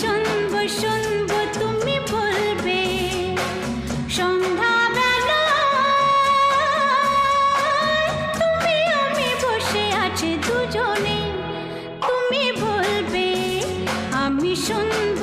শুনব তুমি বলবে সন্ধ্যাবেলা তুমি আমি বসে আছি দুজনে তুমি বলবে আমি শুনব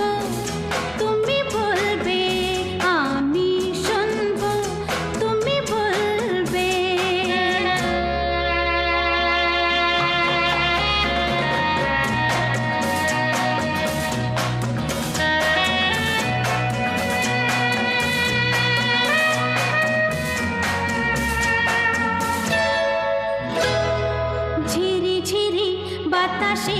বাতাসে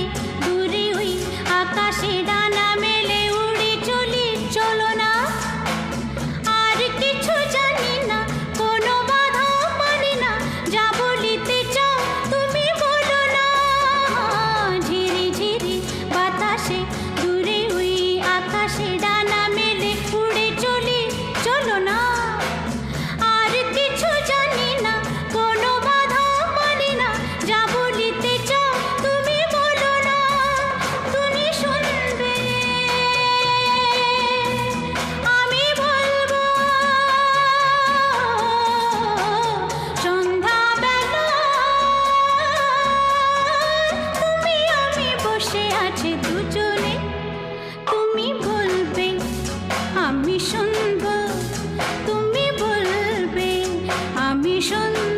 আমি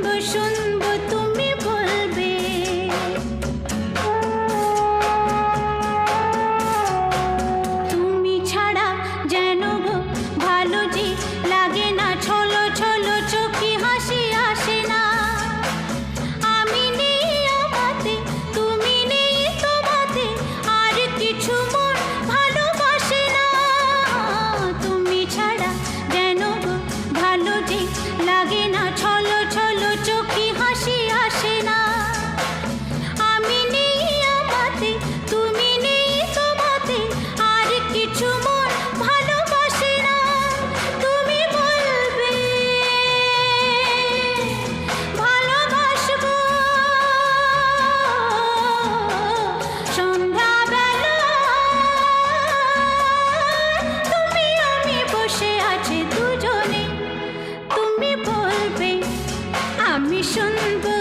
আমি